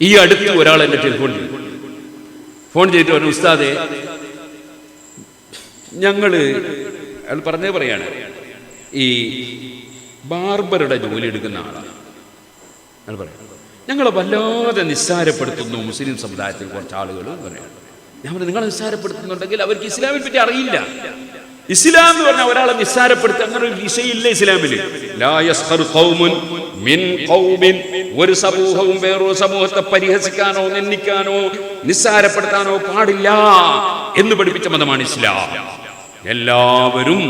ഈ അടുത്ത് ഒരാൾ എന്നെ ടെലിഫോൺ ചെയ്തു. ഫോൺ ചെയ്തിട്ട് പറഞ്ഞു ഉസ്താദെ ഞങ്ങൾ അയാൾ പറഞ്ഞേ പറയാണ് ഈ ബാർബറുടെ ജോലി എടുക്കുന്ന ആളാണ് അയാൾ പറയാം ഞങ്ങളെ വല്ലാതെ നിസ്സാരപ്പെടുത്തുന്നു മുസ്ലിം സമുദായത്തിൽ കുറച്ച് ആളുകൾ പറയാണ്. ഞാൻ പറഞ്ഞു നിങ്ങൾ നിസ്സാരപ്പെടുത്തുന്നുണ്ടെങ്കിൽ അവർക്ക് ഇസ്ലാമിനെ പറ്റി അറിയില്ല. ഇസ്ലാം എന്ന് പറഞ്ഞാൽ ഒരാളെ നിസ്സാരപ്പെടുത്തി അങ്ങനെ ഒരു വിഷയമില്ല ഇസ്ലാമിൽ. മിൻ ഒരു സമൂഹവും വേറൊരു സമൂഹത്തെ പരിഹസിക്കാനോ നിന്ദിക്കാനോ നിസ്സാരപ്പെടുത്താനോ പാടില്ല എന്ന് പഠിപ്പിച്ച മതമാണ് ഇസ്ലാം. എല്ലാവരും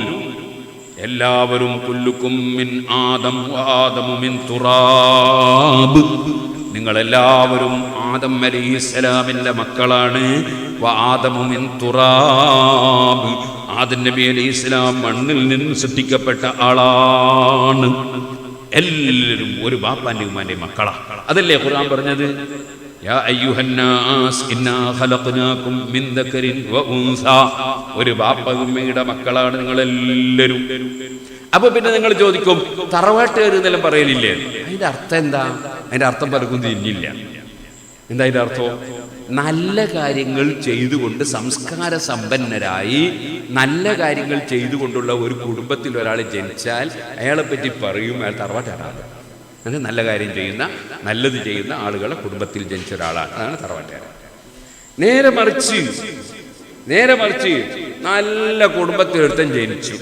എല്ലാവരും കുല്ലുക്കും മിൻ ആദം ആദമു മിൻ തുറാബ്. നിങ്ങൾ ആദം അലൈഹിസ്സലാമിന്റെ മക്കളാണ്. ആദമും തുറാബ്. ആദം നബി അലി ഇസ്ലാം മണ്ണിൽ നിന്ന് സൃഷ്ടിക്കപ്പെട്ട ആളാണ്. എല്ലാവരും ഒരു ബാപ്പാന്റെ ഉമ്മാന്റെ മക്കളാ. അതല്ലേ ഖുർആൻ പറഞ്ഞത്? ഒരു ബാപ്പമ്മയുടെ മക്കളാണ് നിങ്ങളെല്ലാവരും. അപ്പൊ പിന്നെ നിങ്ങൾ ചോദിക്കും തറവാട്ടുകാർ എന്നെല്ലാം പറയലില്ലേ? അതിന്റെ അർത്ഥം എന്താ? അതിന്റെ അർത്ഥം പലർക്കും തിരിഞ്ഞില്ല. എന്താ ഇതിന്റെ അർത്ഥം? നല്ല കാര്യങ്ങൾ ചെയ്തുകൊണ്ട് സംസ്കാര സമ്പന്നരായി നല്ല കാര്യങ്ങൾ ചെയ്തുകൊണ്ടുള്ള ഒരു കുടുംബത്തിൽ ഒരാൾ ജനിച്ചാൽ അയാളെ പറ്റി പറയും അയാൾ തറവാട്ടുകാരാണ്. അങ്ങനെ നല്ല കാര്യം ചെയ്യുന്ന നല്ലത് ചെയ്യുന്ന ആളുകളെ കുടുംബത്തിൽ ജനിച്ച ഒരാളാണ്. അതാണ് തറവാട്ടുകാരൻ. നേരെ മറിച്ച് നേരെ മറിച്ച് നല്ല കുടുംബത്തിൽ ഒരുത്തൻ ജനിച്ചു.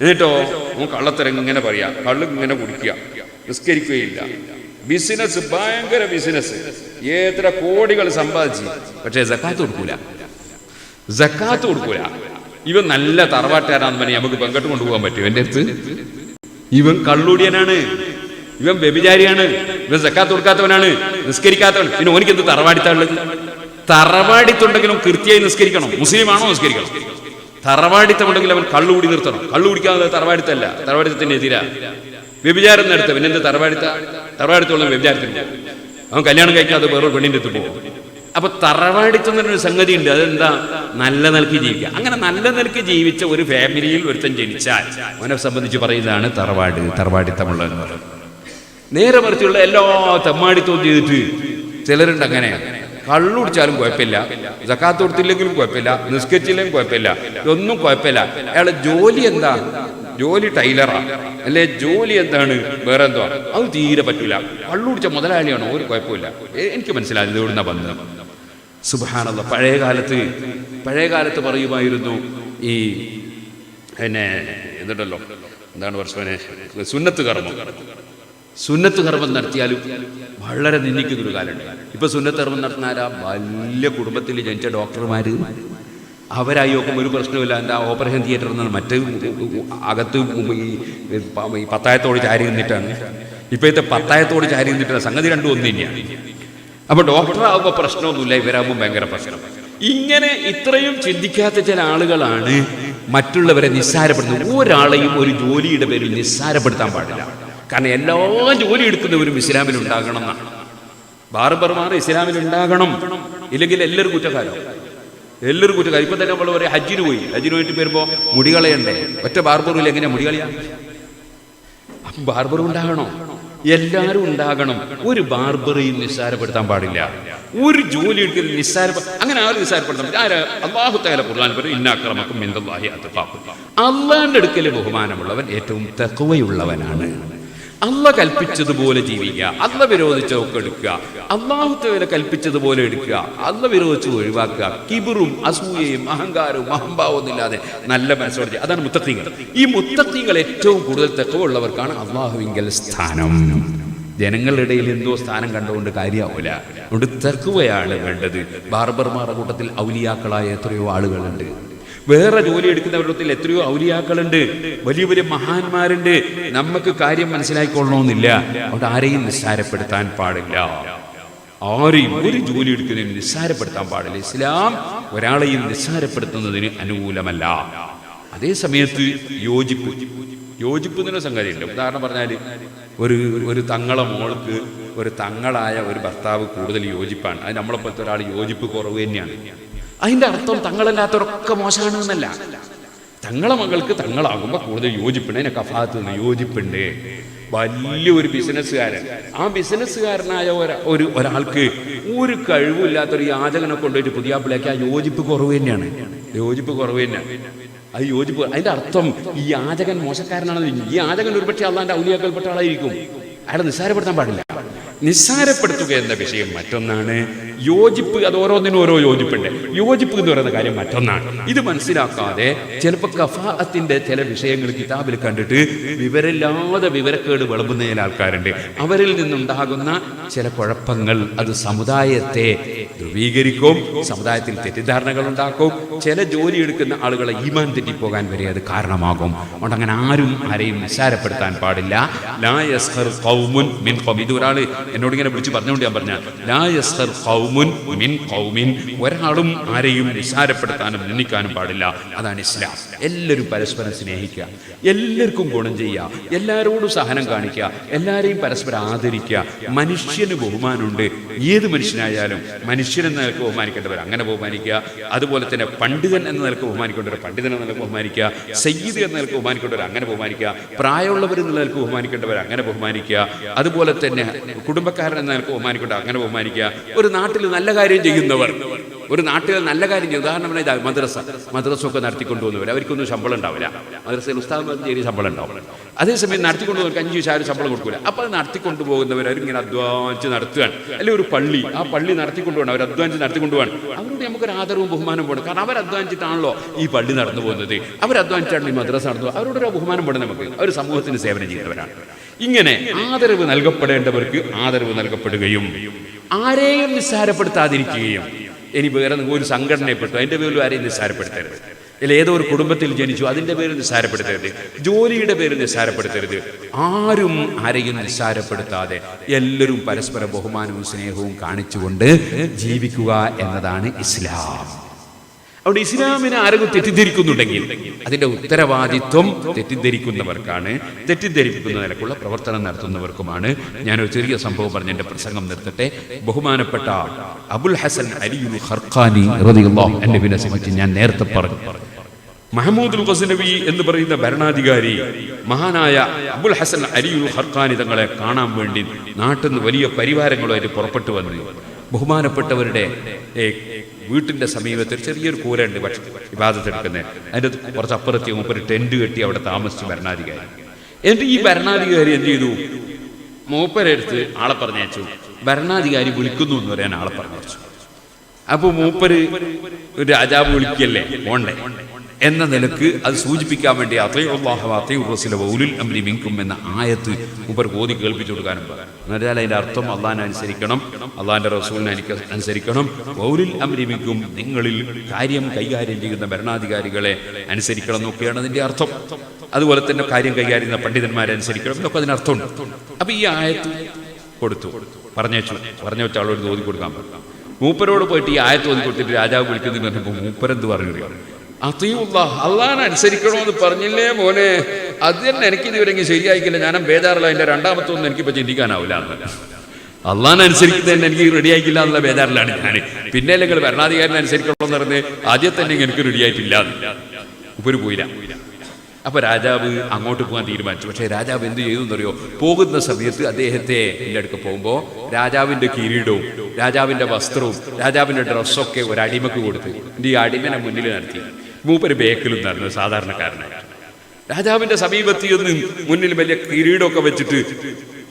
എന്നിട്ടോ? കള്ളത്തരം ഇങ്ങനെ പറയാം. കള്ള് ഇങ്ങനെ കുടിക്കുക. നിസ്കരിക്കുകയില്ല. ബിസിനസ് ഭയങ്കര ബിസിനസ് എത്ര കോടികൾ സമ്പാദിച്ചു. പക്ഷേ ജക്കാത്ത് കൊടുക്കൂല. ജക്കാത്ത് കൊടുക്കൂല. ഇവൻ നല്ല തറവാട്ടുകാരാന്ന് പറഞ്ഞാൽ നമുക്ക് പങ്കെട്ട് കൊണ്ടുപോകാൻ പറ്റും. എന്റെ അടുത്ത് ഇവൻ കള്ളൂടിയനാണ്. ഇവൻ വ്യഭിചാരിയാണ്. ഇവൻ ജക്കാത്ത് കൊടുക്കാത്തവനാണ്. നിസ്കരിക്കാത്തവൻ. പിന്നെ ഓനിക്ക് എന്ത് തറവാടിത്താളുള്ളത് തറവാടിത്തുണ്ടെങ്കിലും കൃത്യമായി നിസ്കരിക്കണം. മുസ്ലിമാണോ നിസ്കരിക്കണം? തറവാടിത്തമുണ്ടെങ്കിൽ അവൻ കള്ളു കൂടി നിർത്തണം. കള്ളു കുടിക്കാതെ തറവാടിത്തല്ല. തറവാടിത്തത്തിന് എതിരാ വ്യഭിചാരം നടത്തുക പിന്നെ എന്ത് തറവാടിത്ത തറവാടിത്തുള്ള വ്യഭിചാരത്തിന് അവൻ കല്യാണം കഴിക്കാതെ വേറൊരു പെണ്ണിന്റെ അടുത്ത് പോകും. അപ്പൊ തറവാടിത്തം സംഗതി ഉണ്ട് അതെന്താ? നല്ല നിലയ്ക്ക് ജീവിക്കുക. അങ്ങനെ നല്ല നിലയ്ക്ക് ജീവിച്ച ഒരു ഫാമിലിയിൽ ഒരുത്തൻ ജനിച്ചാൽ അവനെ സംബന്ധിച്ച് പറയുന്നതാണ് തറവാട് തറവാടിത്തമുള്ള എന്ന് പറയുന്നത്. നേരെ മറിച്ചുള്ള എല്ലാ തെമ്മാടിത്തവും ചെയ്തിട്ട് ചിലരുണ്ട് അങ്ങനെ. കള്ളുടിച്ചാലും കുഴപ്പമില്ല. ജക്കാത്ത് കൊടുത്തില്ലെങ്കിലും കുഴപ്പമില്ല. നിസ്കരിച്ചില്ലെങ്കിലും കുഴപ്പമില്ല. ഇതൊന്നും കുഴപ്പമില്ല. അയാളെ ജോലി എന്താ? ജോലി ടൈലറാ. അല്ലെ ജോലി എന്താണ്? വേറെ എന്തോ അത് തീരെ പറ്റൂല. കള്ളുടിച്ച മുതലാളിയാണ് ഒരു കുഴപ്പമില്ല. എനിക്ക് മനസ്സിലായി ഇത് ഇവിടുന്ന ബന്ധം സുബാനല്ല പഴയ കാലത്ത് പഴയ കാലത്ത് പറയുമായിരുന്നു ഈ എന്നെ എന്തുണ്ടല്ലോ? എന്താണ് വർഷവനെ സുന്നത്ത് കർമ്മം. സുന്നത്ത് കർമ്മം നടത്തിയാലും വളരെ നിന്ദിക്കുന്നൊരു കാലമുണ്ട്. ഇപ്പൊ സുന്നത്ത് കർമ്മം നടത്തുന്ന ആരാ? വലിയ കുടുംബത്തിൽ ജനിച്ച ഡോക്ടർമാര്. അവരായി ഒരു പ്രശ്നമില്ല എന്താ ഓപ്പറേഷൻ തിയേറ്റർ എന്നാണ് മറ്റ് അകത്ത് ഈ പത്തായത്തോട് ചാരി നിന്നിട്ടാണ്. ഇപ്പോഴത്തെ പത്തായത്തോട് ചാരി നിന്നിട്ടാണ് സംഗതി രണ്ടും ഒന്നു തന്നെയാണ് അപ്പോൾ ഡോക്ടർ ആകുമ്പോൾ പ്രശ്നമൊന്നുമില്ല. ഇവരാകുമ്പോൾ ഭയങ്കര പ്രശ്നം. ഇങ്ങനെ ഇത്രയും ചിന്തിക്കാത്ത ചില ആളുകളാണ് മറ്റുള്ളവരെ നിസ്സാരപ്പെടുത്തുന്നത്. ഒരാളെയും ഒരു ജോലിയുടെ പേരിൽ നിസ്സാരപ്പെടുത്താൻ പാടില്ല. കാരണം എല്ലാ ജോലി എടുക്കുന്നവരും ഇസ്ലാമിൽ ഉണ്ടാകണം എന്നാണ്. ബാർബർമാർ ഇസ്ലാമിൽ ഉണ്ടാകണം ഇല്ലെങ്കിൽ എല്ലാവരും കുറ്റക്കാരോ എല്ലാവരും കുറ്റക്കാർ ഇപ്പൊ തന്നെ നമ്മൾ പറയും ഹജ്ജിന് പോയി. ഹജ്ജിന് പോയിട്ട് വരുമ്പോ മുടി കളയണ്ടേ? ഒറ്റ ബാർബറിൽ എങ്ങനെയാ മുടി കളയാ? അപ്പം ബാർബർ ഉണ്ടാകണോ? എല്ലാവരും ഉണ്ടാകണം. ഒരു ബാർബറെയും നിസ്സാരപ്പെടുത്താൻ പാടില്ല. ഒരു ജോലി എടുക്കലും നിസ്സാര അങ്ങനെ ആരും നിസ്സാരപ്പെടുത്താൻ ആര്? ഇന്നാക്രമക്കും അള്ളാന്റെ അടുക്കൽ ബഹുമാനമുള്ളവൻ ഏറ്റവും തക്കവയുള്ളവനാണ് അല്ല കൽപ്പിച്ചതുപോലെ ജീവിക്കുക. അല്ല വിരോധിച്ചതൊക്കെ എടുക്കുക. അള്ളാഹുത്തവരെ കൽപ്പിച്ചതുപോലെ എടുക്കുക. അല്ല വിരോധിച്ച് ഒഴിവാക്കുക. കിബിറും അസൂയയും അഹങ്കാരവും അഹംഭാവവും ഇല്ലാതെ നല്ല മനസ്സോടെ അതാണ് മുത്തത്തിങ്ങൾ. ഈ മുത്തത്തിങ്ങൾ ഏറ്റവും കൂടുതൽ തെക്കവുള്ളവർക്കാണ് അള്ളാഹുവിങ്കൽ സ്ഥാനം. ജനങ്ങളുടെ ഇടയിൽ എന്തോ സ്ഥാനം കണ്ടുകൊണ്ട് കാര്യമാവില്ല അതുകൊണ്ട് തെക്കുവയാണ് വേണ്ടത്. ബാർബർമാരുടെ കൂട്ടത്തിൽ ഔലിയാക്കളായ എത്രയോ ആളുകളുണ്ട്. വേറെ ജോലി എടുക്കുന്നവരുടെ എത്രയോ ഔലിയാക്കളുണ്ട്. വലിയ വലിയ മഹാന്മാരുണ്ട്. നമുക്ക് കാര്യം മനസ്സിലാക്കിക്കൊള്ളണമെന്നില്ല അവിടെ ആരെയും നിസ്സാരപ്പെടുത്താൻ പാടില്ല. ആരെയും ഒരു ജോലി എടുക്കുന്നതിന് നിസ്സാരപ്പെടുത്താൻ പാടില്ല. ഇസ്ലാം ഒരാളെയും നിസ്സാരപ്പെടുത്തുന്നതിന് അനുകൂലമല്ല. അതേ സമയത്ത് യോജിപ്പ്. യോജിപ്പ് എന്നൊരു സംഗതിയുണ്ട്. ഉദാഹരണം പറഞ്ഞാൽ ഒരു ഒരു തങ്ങളെ മോൾക്ക് ഒരു തങ്ങളായ ഒരു ഭർത്താവ് കൂടുതൽ യോജിപ്പാണ്. അത് നമ്മളെപ്പോലത്തെ ഒരാൾ യോജിപ്പ് കുറവ് തന്നെയാണ്. അതിന്റെ അർത്ഥം തങ്ങളല്ലാത്തവരൊക്കെ മോശമാണ് എന്നല്ല തങ്ങളെ മകൾക്ക് തങ്ങളാകുമ്പോൾ കൂടുതൽ യോജിപ്പുണ്ട് അതിനെ കഫാത്ത് നിന്ന് യോജിപ്പുണ്ട്. വലിയൊരു ബിസിനസ്സുകാരൻ. ആ ബിസിനസ്സുകാരനായ ഒരാ- ഒരു ഒരാൾക്ക് ഒരു കഴിവില്ലാത്തൊരു യാചകനെ കൊണ്ടുപോയിട്ട് പുതിയാപ്പിളേക്ക് ആ യോജിപ്പ് കുറവ് തന്നെയാണ്. യോജിപ്പ് കുറവ് തന്നെയാണ് അത് യോജിപ്പ് അതിന്റെ അർത്ഥം ഈ യാചകൻ മോശക്കാരനാണെന്ന് ഈ യാചകൻ ഒരുപക്ഷെ അള്ളാന്റെ ഔലിയാക്കൽപ്പെട്ട ആളായിരിക്കും. അയാളെ നിസ്സാരപ്പെടുത്താൻ പാടില്ല. നിസ്സാരപ്പെടുത്തുക എന്ന വിഷയം മറ്റൊന്നാണ്. യോജിപ്പ് അത് ഓരോന്നിനും ഓരോ യോജിപ്പുണ്ട്. യോജിപ്പ് എന്ന് പറയുന്ന കാര്യം മറ്റൊന്നാണ്. ഇത് മനസ്സിലാക്കാതെ ചിലപ്പോൾ കഫാഅത്തിന്റെ ചില വിഷയങ്ങൾ കിതാബിൽ കണ്ടിട്ട് വിവരമില്ലാതെ വിവരക്കേട് വിളമ്പുന്ന ചില ആൾക്കാരുണ്ട്. അവരിൽ നിന്നുണ്ടാകുന്ന ചില കുഴപ്പങ്ങൾ അത് സമുദായത്തെ ധ്രുവീകരിക്കും സമുദായത്തിൽ തെറ്റിദ്ധാരണകൾ ഉണ്ടാക്കും ചില ജോലി എടുക്കുന്ന ആളുകളെ ഈമാൻ തെറ്റിപ്പോകാൻ വരെ അത് കാരണമാകും. അതുകൊണ്ട് അങ്ങനെ ആരും ആരെയും നിസ്സാരപ്പെടുത്താൻ പാടില്ല. ലാ യസ്ഹർ മിൻ ഇത് ഒരാൾ എന്നോട് ഇങ്ങനെ വിളിച്ച് പറഞ്ഞുകൊണ്ട് ഞാൻ പറഞ്ഞു ലാ യസ്ഹർ ഖൗമുൻ മിൻ ഖൗമിൻ ഒരാളും ആരെയും നിസാരപ്പെടുത്താനും നിന്ദിക്കാനും പാടില്ല. അതാണ് ഇസ്ലാം. എല്ലാവരും പരസ്പരം സ്നേഹിക്കുക എല്ലാവർക്കും ഗുണം ചെയ്യുക എല്ലാവരോടും സഹനം കാണിക്കുക എല്ലാവരെയും പരസ്പരം ആദരിക്കുക. മനുഷ്യന് ബഹുമാനമുണ്ട്. ഏത് മനുഷ്യനായാലും മനുഷ്യൻ എന്ന നിലയ്ക്ക് ബഹുമാനിക്കേണ്ടവർ അങ്ങനെ ബഹുമാനിക്കുക. അതുപോലെ തന്നെ പണ്ഡിതൻ എന്ന നിലയ്ക്ക് ബഹുമാനിക്കേണ്ടവർ പണ്ഡിതൻ എന്ന നിലയ്ക്ക് ബഹുമാനിക്കുക. സയ്യിദ് എന്ന നിലയ്ക്ക് ബഹുമാനിക്കേണ്ടവർ അങ്ങനെ ബഹുമാനിക്കുക. പ്രായമുള്ളവർ എന്ന നിലയ്ക്ക് ബഹുമാനിക്കേണ്ടവർ അങ്ങനെ ബഹുമാനിക്കുക. അതുപോലെ തന്നെ കുടുംബക്കാരൻ എന്ന നിലയ്ക്ക് ബഹുമാനിക്കേണ്ടവർ അങ്ങനെ ബഹുമാനിക്കുക. ഒരു നാട്ടിൽ നല്ല കാര്യം ചെയ്യുന്നവർ. ഒരു നാട്ടിൽ നല്ല കാര്യം ചെയ്യും ഉദാഹരണം ഇതാ മദ്രസ. മദ്രസ ഒക്കെ നടത്തിക്കൊണ്ടുവന്നവർ അവർക്കൊന്നും ശമ്പളം ഉണ്ടാവില്ല. മദ്രസയിൽ ഉസ്താദ് ചെറിയ ശമ്പളം ഉണ്ടാവും. അതേസമയം നടത്തിക്കൊണ്ടുപോകുന്നവർക്ക് അഞ്ച് ശാരം ശമ്പളം കൊടുക്കില്ല അപ്പോൾ അത് നടത്തിക്കൊണ്ടുപോകുന്നവർ അവരിങ്ങനെ അധ്വാനിച്ച് നടത്തുകയാണ്. അല്ലെങ്കിൽ ഒരു പള്ളി. ആ പള്ളി നടത്തിക്കൊണ്ടുപോകണം. അവർ അധ്വാനിച്ച് നടത്തിക്കൊണ്ടുപോകണം. അവരോട് നമുക്കൊരു ആദരവും ബഹുമാനം പോകണം. കാരണം അവർ അധ്വാനിച്ചിട്ടാണല്ലോ ഈ പള്ളി നടന്നു പോകുന്നത്. അവർ അധ്വാനിച്ചാണല്ലോ ഈ മദ്രസ നടന്നു. അവരോടൊരു ബഹുമാനം പോകണം നമുക്ക്. അവർ സമൂഹത്തിന് സേവനം ചെയ്യുന്നവരാണ്. ഇങ്ങനെ ആദരവ് നൽകപ്പെടേണ്ടവർക്ക് ആദരവ് നൽകപ്പെടുകയും ആരെയും നിസ്സാരപ്പെടുത്താതിരിക്കുകയും ഇനി വേറെ ഒരു സംഘടനയെപ്പെട്ടു അതിന്റെ പേരിൽ ആരെയും നിസ്സാരപ്പെടുത്തരുത്. അല്ല ഏതോ ഒരു കുടുംബത്തിൽ ജനിച്ചു അതിന്റെ പേര് നിസ്സാരപ്പെടുത്തരുത്. ജോലിയുടെ പേര് നിസ്സാരപ്പെടുത്തരുത്. ആരും ആരെയും നിസ്സാരപ്പെടുത്താതെ എല്ലാവരും പരസ്പര ബഹുമാനവും സ്നേഹവും കാണിച്ചുകൊണ്ട് ജീവിക്കുക എന്നതാണ് ഇസ്ലാം. അവിടെ ഇസ്ലാമിനെ ആരെങ്കിലും തെറ്റിദ്ധരിക്കുന്നുണ്ടെങ്കിൽ? അതിന്റെ ഉത്തരവാദിത്വം തെറ്റിദ്ധരിക്കുന്നവർക്കാണ്. തെറ്റിദ്ധരിപ്പിക്കുന്ന നിലക്കുള്ള പ്രവർത്തനം നടത്തുന്നവർക്കുമാണ്. ഞാനൊരു ചെറിയ സംഭവം പറഞ്ഞ എന്റെ പ്രസംഗം നിർത്തട്ടെ. ബഹുമാനപ്പെട്ട അബുൽ ഹസൻ അലിയുൽ ഖർഖാനി സംബന്ധിച്ച് ഞാൻ നേരത്തെ പറഞ്ഞു. മഹമ്മൂദുൽ ഹുസനബി എന്ന് പറയുന്ന ഭരണാധികാരി മഹാനായ അബുൽ ഹസൻ അലിയുൽ ഖർഖാനി തങ്ങളെ കാണാൻ വേണ്ടി നാട്ടിൽ നിന്ന് വലിയ പരിവാരങ്ങളുമായിട്ട് പുറപ്പെട്ടു വന്നു. ബഹുമാനപ്പെട്ടവരുടെ വീട്ടിന്റെ സമീപത്ത് ഒരു ചെറിയൊരു കൂരയുണ്ട് വിവാദത്തെടുക്കുന്നത് അതിന്റെ കുറച്ച് അപ്പുറത്തി മൂപ്പര് ടെന്റ് കെട്ടി അവിടെ താമസിച്ച് ഭരണാധികാരി. എന്നിട്ട് ഈ ഭരണാധികാരി എന്ത് ചെയ്തു? മൂപ്പരെടുത്ത് ആളെ പറഞ്ഞയച്ചു. ഭരണാധികാരി വിളിക്കുന്നു എന്ന് പറയാൻ ആളെ പറഞ്ഞു അപ്പൊ മൂപ്പര് ഒരു രാജാവ് വിളിക്കല്ലേ പോണ്ടേ? എന്ന നിലയ്ക്ക് അത് സൂചിപ്പിക്കാൻ വേണ്ടി അംരി മിങ്കും എന്ന ആയത്ത് ഉപർ ഓതി കേൾപ്പിച്ചു കൊടുക്കാനും എന്നാൽ അതിന്റെ അർത്ഥം അള്ളാഹിനെ അനുസരിക്കണം അള്ളാഹിന്റെ റസൂലിനെ അനുസരിക്കണം. പൗലിൽ അംരി മിങ്കും നിങ്ങളിൽ കാര്യം കൈകാര്യം ചെയ്യുന്ന ഭരണാധികാരികളെ അനുസരിക്കണം എന്നൊക്കെയാണ് അതിന്റെ അർത്ഥം. അതുപോലെ തന്നെ കാര്യം കൈകാര്യം ചെയ്യുന്ന പണ്ഡിതന്മാരെ അനുസരിക്കണം എന്നൊക്കെ അതിനർത്ഥമുണ്ട് അപ്പൊ ഈ ആയത്ത് കൊടുത്തു. പറഞ്ഞു പറഞ്ഞു വെച്ച ആളോട് കൊടുക്കാൻ പറഞ്ഞു. മൂപ്പരോട് പോയിട്ട് ഈ ആയത്ത് ഓതി കൊടുത്തിട്ട് രാജാവ് വിളിക്കുന്നതിന് പറഞ്ഞപ്പോൾ മൂപ്പരെന്ത് പറഞ്ഞു അതീവുള്ള അള്ളാഹാൻ അനുസരിക്കണമെന്ന് പറഞ്ഞില്ലേ മോനെ? അത് തന്നെ എനിക്ക് ഇതുവരെങ്കിൽ ശരിയായിക്കില്ല. ഞാനും ബേജാറില്ല എന്റെ രണ്ടാമത്തെ ഒന്നും എനിക്കിപ്പോ ചിന്തിക്കാനാവില്ല. എന്ന് അനുസരിക്കുന്നത് അനുസരിക്കുന്നതന്നെ എനിക്ക് റെഡി ആയിക്കില്ല എന്നുള്ള ബേജാറിലാണ് ഞാൻ പിന്നെ അല്ലെങ്കിൽ ഭരണാധികാരിനെ അനുസരിക്കണമെന്ന് പറഞ്ഞ്? ആദ്യം തന്നെ എനിക്ക് റെഡി ആയിട്ടില്ല. ഉപ്പര് പോയില്ല. അപ്പൊ രാജാവ് അങ്ങോട്ട് പോകാൻ തീരുമാനിച്ചു. പക്ഷേ രാജാവ് എന്ത് ചെയ്തു എന്നറിയോ പോകുന്ന സമയത്ത് അദ്ദേഹത്തെ എന്റെ അടുക്ക് പോകുമ്പോൾ രാജാവിന്റെ കിരീടവും രാജാവിന്റെ വസ്ത്രവും രാജാവിന്റെ ഡ്രസ്സൊക്കെ ഒരു അടിമക്ക് കൊടുത്ത് എന്റെ ഈ അടിമനെ മുന്നിൽ നടത്തി മൂപ്പര് ബേക്കിലും നടന്നു സാധാരണക്കാരനായി രാജാവിന്റെ സമീപത്ത് ഒന്ന് മുന്നിൽ വലിയ കിരീടമൊക്കെ വെച്ചിട്ട്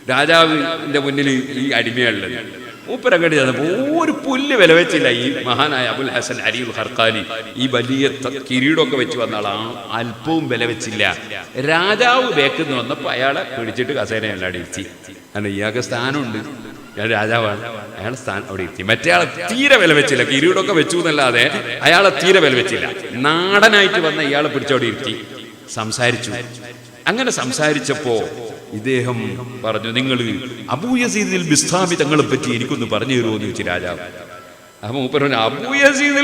രാജാവിന്റെ മുന്നിൽ ഈ അടിമയുള്ളത് മൂപ്പരങ്ങടി ചെന്നപ്പോ ഒരു പുല്ല് വില വെച്ചില്ല. ഈ മഹാനായ അബുൽ ഹസൻ അരിയുൽ ഹർക്കാലി ഈ വലിയ കിരീടമൊക്കെ വെച്ച് വന്ന ആളാ. അല്പവും വില വെച്ചില്ല. രാജാവ് ബേക്കുന്ന വന്നപ്പോ അയാളെ പിടിച്ചിട്ട് കസേരയെല്ലാം ഇരുത്തി കാരണം ഇയാൾക്ക് സ്ഥാനമുണ്ട്. ഇയാൾ രാജാവാണ്. അയാളെ സ്ഥാനം അവിടെ ഇരുത്തി. മറ്റേ ആളെ തീരെ വില വെച്ചില്ല. കിരീടമൊക്കെ വെച്ചു എന്നല്ലാതെ അയാളെ തീരെ വില വെച്ചില്ല. നാടനായിട്ട് വന്ന ഇയാളെ പിടിച്ചവിടെ ഇരുത്തി. സംസാരിച്ചു. അങ്ങനെ സംസാരിച്ചപ്പോ ഇദ്ദേഹം പറഞ്ഞു നിങ്ങൾ അബൂയസീദിൽ ബിസ്താമി തങ്ങളെ പറ്റി എനിക്കൊന്ന് പറഞ്ഞു തരുമോ? എന്ന് ചോദിച്ചു രാജാവ്. അപ്പൊ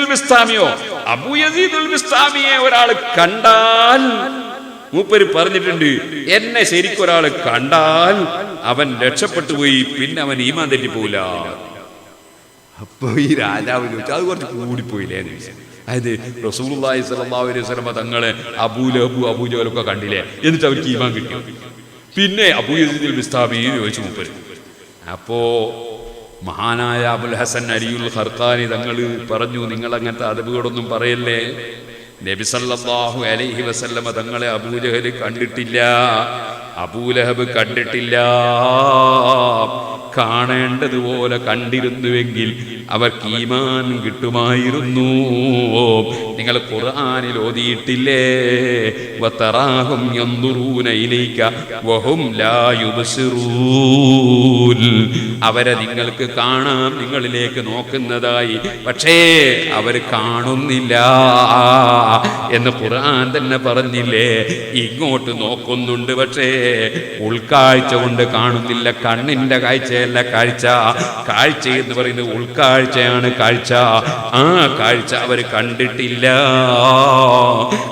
ബിസ്താമിയോ അബൂയസീദുൽ ബിസ്താമിയെ ഒരാൾ കണ്ടാൽ മൂപ്പര് പറഞ്ഞിട്ടുണ്ട് എന്നെ ശരിക്കൊരാൾ കണ്ടാൽ അവൻ രക്ഷപ്പെട്ടു പോയി പിന്നെ അവൻ ഈമാൻ തെറ്റിപ്പോല അപ്പൊ ഈ രാജാവ് ചോദിച്ചു അത് കുറച്ച് കൂടിപ്പോയില്ലേ എന്ന് അതായത് റസൂലി സ്വല്ലല്ലാഹു അലൈഹി അബൂല തങ്ങളെ അബൂലഹബു അബൂജഹലൊക്കെ കണ്ടില്ലേ? എന്നിട്ട് അവർക്ക് ഈമാൻ കിട്ടി. പിന്നെ അബൂ വിസ്താപിയും ചോദിച്ചു മൂപ്പര്. അപ്പോ മഹാനായ അബുൽ ഹസൻ അരിയുൽ ഹർത്താനി തങ്ങൾ പറഞ്ഞു നിങ്ങൾ അങ്ങനത്തെ അതവുകളൊന്നും പറയല്ലേ? നബി സല്ലല്ലാഹു അലൈഹി വസല്ലമ തങ്ങളെ അബൂലഹബ് കണ്ടിട്ടില്ല. അബൂലഹബ് കണ്ടിട്ടില്ല. കാണേണ്ടതുപോലെ കണ്ടിരുന്നുവെങ്കിൽ അവർക്ക് ഈമാൻ കിട്ടുമായിരുന്നു. നിങ്ങൾ ഖുർആാനിൽ ഓതിയിട്ടില്ലേ? അവരെ നിങ്ങൾക്ക് കാണാം നിങ്ങളിലേക്ക് നോക്കുന്നതായി. പക്ഷേ അവർ കാണുന്നില്ല എന്ന് ഖുർആൻ തന്നെ പറഞ്ഞില്ലേ? ഇങ്ങോട്ട് നോക്കുന്നുണ്ട് പക്ഷേ ഉൾക്കാഴ്ച കൊണ്ട് കാണുന്നില്ല കണ്ണിന്റെ കാഴ്ചയല്ല കാഴ്ച. കാഴ്ച എന്ന് പറയുന്നത് ഉൾക്കാഴ്ചയാണ് കാഴ്ച. ആ കാഴ്ച അവർ കണ്ടിട്ടില്ല.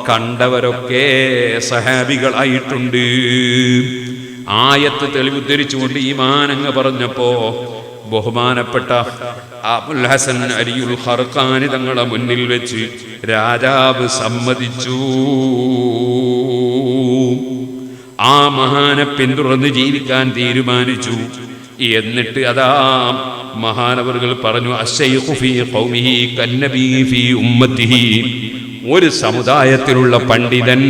കണ്ടവരൊക്കെ സഹാബികളായിട്ടുണ്ട് ആയത്ത് തെളിവുദ്ധരിച്ചുകൊണ്ട് ഈ മാനങ്ങ് പറഞ്ഞപ്പോ ബഹുമാനപ്പെട്ട അബുൽ ഹസൻ അരിയുൽ ഹർഖാനി തങ്ങളെ മുന്നിൽ വെച്ച് രാജാവ് സമ്മതിച്ചു. ആ മഹാനെ പിന്തുടർന്ന് ജീവിക്കാൻ തീരുമാനിച്ചു. എന്നിട്ട് അതാ മഹാനവറുകൾ പറഞ്ഞു ഒരു സമുദായത്തിലുള്ള പണ്ഡിതൻ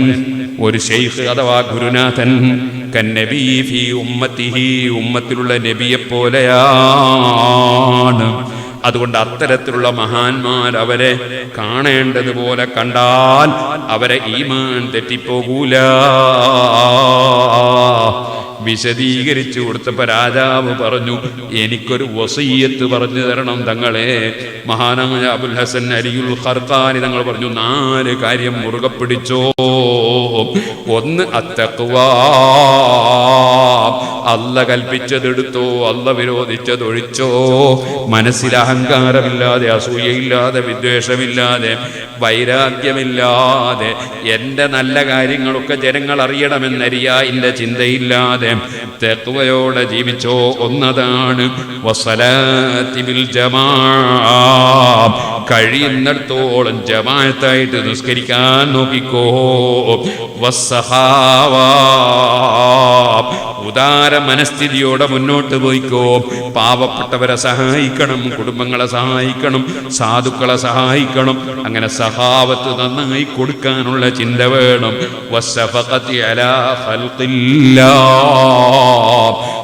ഒരു ഷെയ്ഖ് അഥവാ ഗുരുനാഥൻ കന്നബീ ഫീ ഉമ്മത്തിഹി ഉമ്മത്തിലുള്ള നബിയെ പോലെയാണ്. അതുകൊണ്ട് അത്തരത്തിലുള്ള മഹാന്മാർ അവരെ കാണേണ്ടതുപോലെ കണ്ടാൽ അവരെ ഈമാൻ തെറ്റിപ്പോകൂല. വിശദീകരിച്ചു കൊടുത്തപ്പോ രാജാവ് പറഞ്ഞു എനിക്കൊരു വസീയത്ത് പറഞ്ഞു തരണം തങ്ങളെ. മഹാനായ അബുൽ ഹസൻ അലിയുൽ ഖർഖാനി തങ്ങൾ പറഞ്ഞു നാല് കാര്യം മുറുകെ പിടിച്ചോ. ഒന്ന് അല്ല കൽപ്പിച്ചതെടുത്തോ അല്ല വിരോധിച്ചതൊഴിച്ചോ. മനസ്സിൽ അഹങ്കാരമില്ലാതെ അസൂയയില്ലാതെ വിദ്വേഷമില്ലാതെ വൈരാഗ്യമില്ലാതെ എന്റെ നല്ല കാര്യങ്ങളൊക്കെ ജനങ്ങൾ അറിയണമെന്നരിയായിന്റെ ചിന്തയില്ലാതെ തെക്കുവയോടെ ജീവിച്ചോ ഒന്നതാണ്. വസലാത്തി ബിൽ ജമാ. കഴിയുന്നിടത്തോളം ജമാത്തായിട്ട് നിസ്കരിക്കാൻ നോക്കിക്കോ. ഉദാര മനസ്ഥിതിയോടെ മുന്നോട്ട് പോയിക്കോ. പാവപ്പെട്ടവരെ സഹായിക്കണം കുടുംബങ്ങളെ സഹായിക്കണം സാധുക്കളെ സഹായിക്കണം. അങ്ങനെ സഹാവത്ത് നന്നായി കൊടുക്കാനുള്ള ചിന്ത വേണം.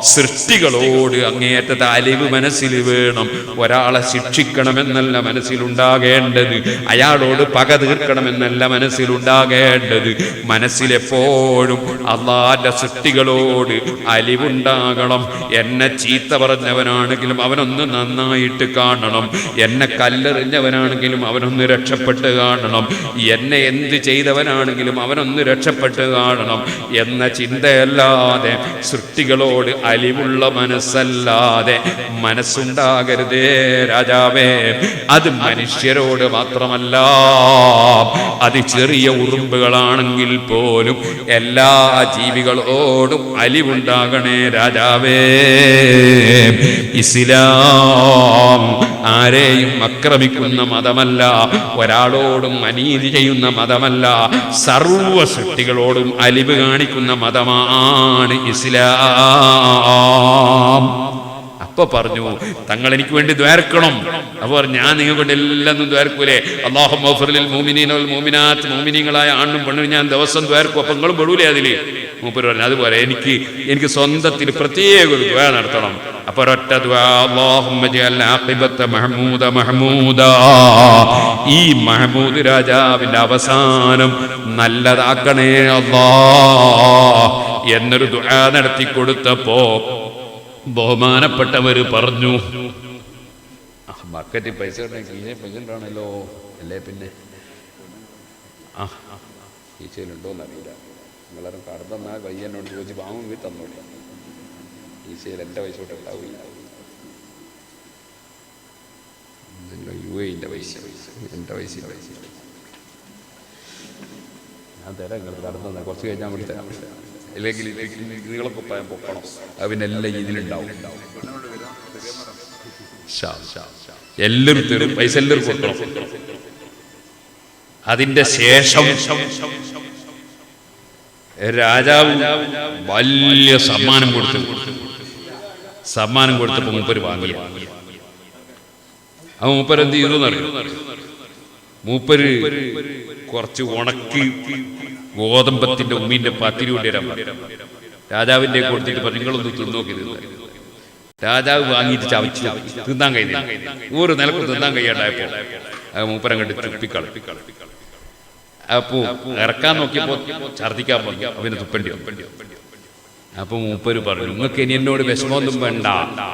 സൃഷ്ടികളോട് അങ്ങേയറ്റത്തെ അലിവ് മനസ്സിൽ വേണം. ഒരാളെ ശിക്ഷിക്കണമെന്നല്ല മനസ്സിലുണ്ടാകേണ്ടത്. അയാളോട് പക തീർക്കണമെന്നല്ല മനസ്സിലുണ്ടാകേണ്ടത്. മനസ്സിലെപ്പോഴും അള്ളാന്റെ സൃഷ്ടികളോട് അലിവുണ്ടാകണം. എന്നെ ചീത്ത പറഞ്ഞവനാണെങ്കിലും അവനൊന്ന് നന്നായിട്ട് കാണണം. എന്നെ കല്ലെറിഞ്ഞവനാണെങ്കിലും അവനൊന്ന് രക്ഷപ്പെട്ട് കാണണം. എന്നെ എന്ത് ചെയ്തവനാണെങ്കിലും അവനൊന്ന് രക്ഷപ്പെട്ട് കാണണം. എന്ന ചിന്തയല്ലാതെ സൃഷ്ടികളോട് അലിവുള്ള മനസ്സല്ലാതെ മനസ്സുണ്ടാകരുതേ രാജാവേ. അത് മനുഷ്യരോട് മാത്രമല്ല അത് ചെറിയ ഉറുമ്പുകളാണെങ്കിൽ പോലും എല്ലാ ജീവികളോടും അലിവുണ്ടാകണേ രാജാവേ. ഇസ്ലാം ആരെയും ആക്രമിക്കുന്ന മതമല്ല ഒരാളോടും അനീതി ചെയ്യുന്ന മതമല്ല സർവ സൃഷ്ടികളോടും അലിവ് കാണിക്കുന്ന മതമാണ് ഇസ്ലാം. അപ്പൊ പറഞ്ഞു തങ്ങൾ എനിക്ക് വേണ്ടി ദ്വാരക്കണം. അപ്പൊ പറഞ്ഞു, ഞാൻ നിങ്ങൾ കൊണ്ട് എല്ലാം ദ്വാരക്കൂലേ. അള്ളാഹു മോമിനിങ്ങളായ ആണും പെണ്ണും ഞാൻ ദിവസം ദ്വാരക്കും അപ്പൊ നിങ്ങളും പെടൂലേ അതിൽ മൂപ്പര് പറഞ്ഞു അതുപോലെ എനിക്ക് എനിക്ക് സ്വന്തത്തിൽ പ്രത്യേക ഒരു ദ്വാ നടത്തണം. അപ്പൊ ഒരൊറ്റ മഹ്മൂദ മഹ്മൂദ. ഈ മഹ്മൂദ് രാജാവിന്റെ അവസാനം നല്ലതാക്കണേ അല്ലാ എന്നൊരു ദുആ നടത്തി കൊടുത്തപ്പോ ബഹുമാനപ്പെട്ടവര് പറഞ്ഞു ബക്കറ്റിൽ പൈസ കീശ പൈസണ്ടാണല്ലോ അല്ലേ പിന്നെ? ആ കീശയിലുണ്ടോ എന്നറിയില്ല നിങ്ങളാരും കടന്നാ പയ്യനോട് ചോദിച്ച് വാങ്ങുമെങ്കിൽ തന്നോളി. കീശയിൽ എന്റെ പൈസ തൊട്ട് ഉണ്ടാവില്ല. യു എന്റെ പൈസ? എന്റെ പൈസ പൈസ ഞാൻ തരാം നിങ്ങൾ കടന്നു കുറച്ച് കഴിഞ്ഞാൽ വിളിച്ചു തരാം. അല്ലെങ്കിൽ നിങ്ങളൊക്കെ പൊക്കണം. അവനെല്ലാം എല്ലാം ഇതിലുണ്ടാവും. എല്ലാവരും തരും പൈസ എല്ലാവരും കൊടുക്കണം. അതിന്റെ ശേഷം രാജാവ് വലിയ സമ്മാനം കൊടുത്തു സമ്മാനം കൊടുത്തപ്പോ മൂപ്പര് വാങ്ങി. ആ മൂപ്പരെന്ത് ചെയ്തു മൂപ്പര് കുറച്ച് ഉണക്കി ഗോതമ്പത്തിന്റെ ഉമ്മീന്റെ പത്തിരിയുടെ രമ. രാജാവിന്റെ കൊടുത്തിട്ട് നിങ്ങളൊന്ന് തിന്നോക്കി തിന്ന. രാജാവ് വാങ്ങിയിട്ട് ചവച്ചു. തിന്നാൻ കഴിയുന്നില്ല ഒരു നിലയ്ക്ക് തിന്നാൻ കഴിയാണ്ടായപ്പോ മൂപ്പരം കണ്ട് തുപ്പിക്കളി അപ്പോ ഇറക്കാൻ നോക്കിയപ്പോ ഛർദിക്കാൻ പറഞ്ഞു. അവന് തുപ്പണ്ടി. അപ്പൊ മൂപ്പര് പറഞ്ഞു നിങ്ങൾക്ക് ഇനി എന്നോട് വിഷമമൊന്നും വേണ്ട.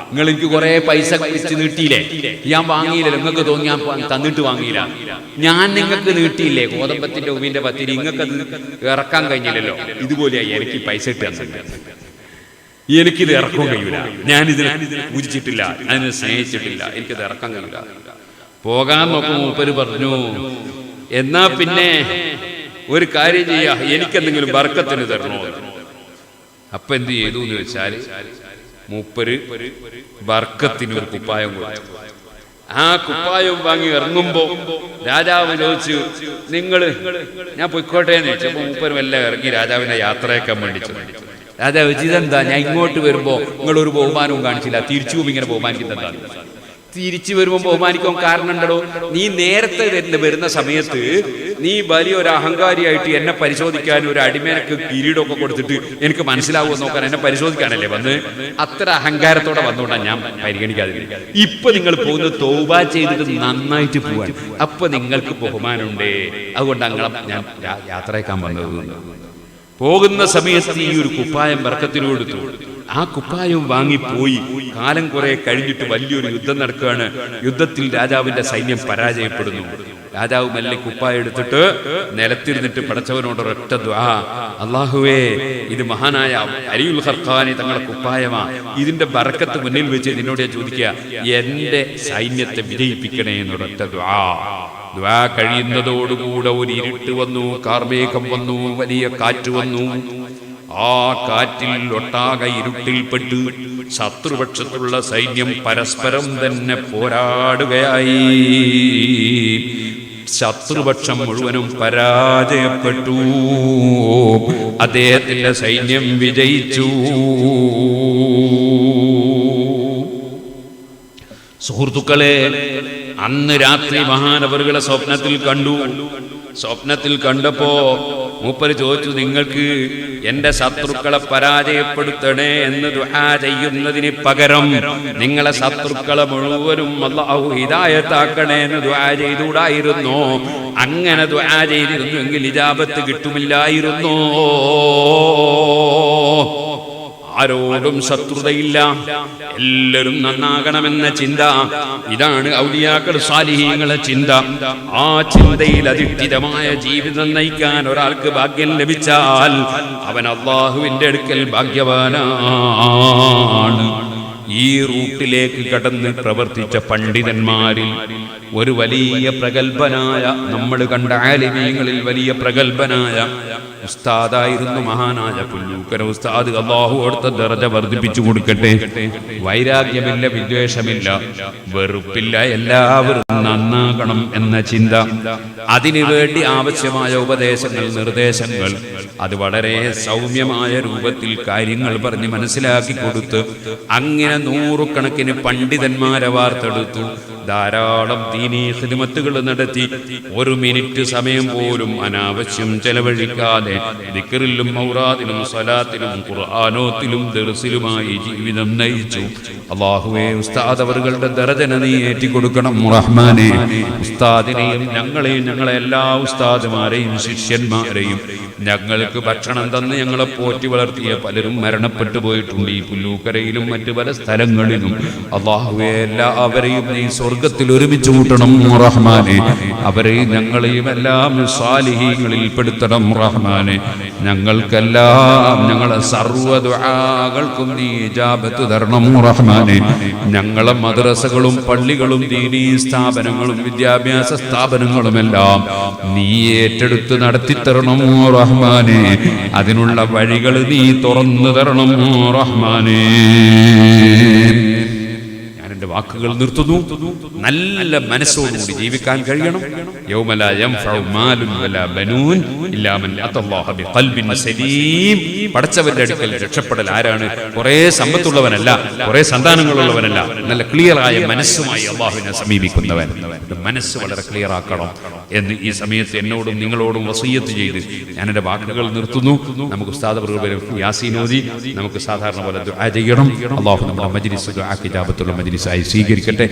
നിങ്ങൾ എനിക്ക് കുറെ പൈസ കഴിച്ച് നീട്ടിയില്ലേ? ഞാൻ വാങ്ങിയില്ലല്ലോ. നിങ്ങൾക്ക് തോന്നി ഞാൻ തന്നിട്ട് വാങ്ങിയില്ല. ഞാൻ നിങ്ങൾക്ക് നീട്ടിയില്ലേ? ഗോതമ്പത്തിന്റെ ഉമ്മിന്റെ പത്തിരി നിങ്ങൾക്ക് ഇറക്കാൻ കഴിഞ്ഞില്ലല്ലോ. ഇതുപോലെയായി എനിക്ക് പൈസ തന്നില്ല എനിക്കിത് ഇറക്കാൻ കഴിയൂല. ഞാനിതിനെ പൂജിച്ചിട്ടില്ല. ഞാനിത് സ്നേഹിച്ചിട്ടില്ല. എനിക്കത് ഇറക്കാൻ കഴിയൂല. പോകാൻ നോക്കും മൂപ്പര് പറഞ്ഞു. എന്നാ പിന്നെ ഒരു കാര്യം ചെയ്യാ. എനിക്കെന്തെങ്കിലും വർക്കത്തിന് തരണോ? അപ്പൊ എന്ത് ചെയ്തു എന്ന് വെച്ചാൽ മൂപ്പര് വർക്കത്തിന് ഒരു കുപ്പായം കൊടുത്തു. ആ കുപ്പായം വാങ്ങി ഇറങ്ങുമ്പോ രാജാവ് ചോദിച്ചു നിങ്ങൾ ഞാൻ പൊയ്ക്കോട്ടെ എന്ന് ചോദിച്ചപ്പോ മൂപ്പര് വല്ല ഇറങ്ങി രാജാവിനെ യാത്രയാക്കാൻ വേണ്ടി രാജാവ് ഇതെന്താ? ഞാൻ ഇങ്ങോട്ട് വരുമ്പോ നിങ്ങൾ ഒരു ബഹുമാനവും കാണിച്ചില്ല. തിരിച്ചു ഇങ്ങനെ ബഹുമാനിക്കുന്നതാണ് തിരിച്ചു വരുമ്പോൾ ബഹുമാനിക്കാൻ കാരണം ഉണ്ടോ നീ നേരത്തെ വരുന്ന വരുന്ന സമയത്ത് നീ വലിയ ഒരു അഹങ്കാരിയായിട്ട് എന്നെ പരിശോധിക്കാൻ ഒരു അടിമേനക്ക് കിരീടമൊക്കെ കൊടുത്തിട്ട് എനിക്ക് മനസ്സിലാവുമോ നോക്കാൻ എന്നെ പരിശോധിക്കാനല്ലേ വന്ന്? അത്ര അഹങ്കാരത്തോടെ വന്നുകൊണ്ടാണ് ഞാൻ പരിഗണിക്കാതെ ഇപ്പൊ നിങ്ങൾ പോകുന്ന തോബ ചെയ്തിട്ട് നന്നായിട്ട് പോവാൻ അപ്പൊ നിങ്ങൾക്ക് ബഹുമാനമുണ്ടേ. അതുകൊണ്ട് അങ്ങനെ ഞാൻ യാത്രയ്ക്കാൻ വന്നത്. പോകുന്ന സമയത്ത് ഈ ഒരു കുപ്പായം വർക്കത്തിനോട് കൊടുത്തു ആ കുപ്പായം വാങ്ങിപ്പോയി. കാലം കുറെ കഴിഞ്ഞിട്ട് വലിയൊരു യുദ്ധം നടക്കുകയാണ്. യുദ്ധത്തിൽ രാജാവിന്റെ സൈന്യം പരാജയപ്പെടുന്നു. രാജാവ് മെല്ലെ കുപ്പായം എടുത്തിട്ട് നിലത്തിരുന്നിട്ട് പടച്ചവനോട് ഒരൊറ്റ ദ്വാ അള്ളാഹുവേ ഇത് മഹാനായ അരിയുൽ ഹർഖാനി തങ്ങളുടെ കുപ്പായമാ. ഇതിന്റെ ബറക്കത്ത് മുന്നിൽ വെച്ച് നിന്നോട് ഞാൻ ചോദിക്കുക എന്റെ സൈന്യത്തെ വിജയിപ്പിക്കണേ എന്നൊരൊറ്റ ദ്വാ. ദ്വാ കഴിയുന്നതോടുകൂടെ ഒരു ഇരുട്ട് വന്നു കാർമേഘം വന്നു വലിയ കാറ്റ് വന്നു. ആ കാറ്റിൽ ഒട്ടാകെ ഇരുട്ടിൽപ്പെട്ട് ശത്രുപക്ഷത്തുള്ള സൈന്യം പരസ്പരം തന്നെ പോരാടുകയായി. ശത്രുപക്ഷം മുഴുവനും പരാജയപ്പെട്ടു. അദ്ദേഹത്തിന്റെ സൈന്യം വിജയിച്ചു. സുഹൃത്തുക്കളെ അന്ന് രാത്രി മഹാനവറുകളെ സ്വപ്നത്തിൽ കണ്ടു. സ്വപ്നത്തിൽ കണ്ടപ്പോ മൂപ്പര് ചോദിച്ചു നിങ്ങൾക്ക് എന്റെ ശത്രുക്കളെ പരാജയപ്പെടുത്തണേ എന്ന് ദുആ ചെയ്യുന്നതിന് പകരം നിങ്ങളെ ശത്രുക്കളെ മുഴുവനും അല്ലാഹു ഹിതായത്താക്കണേ എന്ന് ദുആ ചെയ്തുകൂടായിരുന്നോ? അങ്ങനെ ദുആ ചെയ്തിരുന്നുവെങ്കിൽ ഇജാബത്ത് കിട്ടുമില്ലായിരുന്നോ? ആരോടും ശത്രുതയില്ല. എല്ലാവരും നന്നാകണമെന്ന ചിന്ത. ഇതാണ് ഔലിയാക്കൾ സാലിഹീങ്ങളെ ചിന്ത. ആ ചിന്തയിൽ അധിഷ്ഠിതമായ ജീവിതം നയിക്കാൻ ഒരാൾക്ക് ഭാഗ്യം ലഭിച്ചാൽ അവൻ അള്ളാഹുവിന്റെ അടുക്കൽ ഭാഗ്യവാനാണ്. ഈ റൂട്ടിലേക്ക് കടന്ന് പ്രവർത്തിച്ച പണ്ഡിതന്മാരിൽ ഒരു വലിയ പ്രഗത്ഭനായ നമ്മൾ കണ്ട ആലിമീങ്ങളിൽ വലിയ പ്രഗത്ഭനായ ഉസ്താദായിരുന്നു മഹാനായ പുല്ലൂക്കര ഉസ്താദ്. അള്ളാഹു അടുത്ത ദർജ വർദ്ധിപ്പിച്ചു കൊടുക്കട്ടെ. വൈരാഗ്യമില്ല വിദ്വേഷമില്ല വെറുപ്പില്ല എല്ലാവരും നന്നാകണം എന്ന ചിന്ത. അതിനുവേണ്ടി ആവശ്യമായ ഉപദേശങ്ങൾ നിർദ്ദേശങ്ങൾ. അത് വളരെ സൗമ്യമായ രൂപത്തിൽ കാര്യങ്ങൾ പറഞ്ഞ് മനസ്സിലാക്കി കൊടുത്ത് അങ്ങനെ നൂറുകണക്കിന് പണ്ഡിതന്മാരെ വാർത്തെടുത്തു. ധാരാളം ദീനീ ഹിദ്മത്തുകൾ നടത്തി ഒരു മിനിറ്റ് സമയം പോലും അനാവശ്യം ചെലവഴിക്കാതെ ദിക്റിലും മൗറാദിലും സ്വലാത്തിലും ഖുർആാനോത്തിലും ദർസിലുമായി ജീവിതം നയിച്ചു. അള്ളാഹുവേ ഉസ്താദ് അവറുകളുടെ ദർജന നീ ഏറ്റിക്കൊടുക്കണം. റഹ്മാനെ ഉസ്താദിനെയും ഞങ്ങളെയും ഞങ്ങളെ എല്ലാ ഉസ്താദുമാരെയും ശിഷ്യന്മാരെയും ഞങ്ങൾക്ക് ഭക്ഷണം തന്ന് ഞങ്ങളെ പോറ്റി വളർത്തിയ പലരും മരണപ്പെട്ടു പോയിട്ടുണ്ട്. ഈ പുല്ലൂക്കരയിലും മറ്റു പല സ്ഥലങ്ങളിലും. അള്ളാഹുവെ എല്ലാവരെയും നീ സ്വർഗത്തിൽ ഒരുമിച്ച് കൂട്ടണം റഹ്മാനെ. അവരെയും ഞങ്ങളെയും എല്ലാം സാലിഹീങ്ങളിൽ പെടുത്തണം റഹ്മാനെ. ഞങ്ങൾക്കെല്ലാം ഞങ്ങളെ സർവദുആകൾക്കും നീ ഇജാബത്ത് തരണം റഹ്മാനെ. ഞങ്ങളെ മദ്രസകളും പള്ളികളും ദീനീ സ്ഥാപനങ്ങളും വിദ്യാഭ്യാസ സ്ഥാപനങ്ങളുമെല്ലാം നീ ഏറ്റെടുത്ത് നടത്തിത്തരണം റഹ്മാനെ. അതിനുള്ള വഴികൾ നീ തുറന്നു തരണം റഹ്മാനെ. വാക്കുകൾ നിർത്തുന്നു. നല്ല മനസ്സോടുകൂടി ജീവിക്കാൻ കഴിയണം. പടച്ചവന്റെ അടുക്കൽ രക്ഷപ്പെടൽ ആരാണ്? കുറെ സമ്പത്തുള്ളവനല്ല കുറെ സന്താനങ്ങളുള്ളവനല്ല. നല്ല ക്ലിയർ ആയ മനസ്സുമായി അള്ളാഹുവിനെ സമീപിക്കുന്നവൻ. മനസ്സ് വളരെ ക്ലിയർ ആക്കണം എന്ന് ഈ സമയത്ത് എന്നോടും നിങ്ങളോടും വസീയത്ത് ചെയ്ത് ഞാൻ എന്റെ വാക്കുകൾ നിർത്തുന്നു. നമുക്ക് ഉസ്താദ് യാസീനോദി നമുക്ക് സാധാരണ പോലെ ചെയ്യണം. അള്ളാഹു നമ്മുടെ മജിലിസ് കിതാബത്തുള്ള മജ്ലിസായി സ്വീകരിക്കട്ടെ.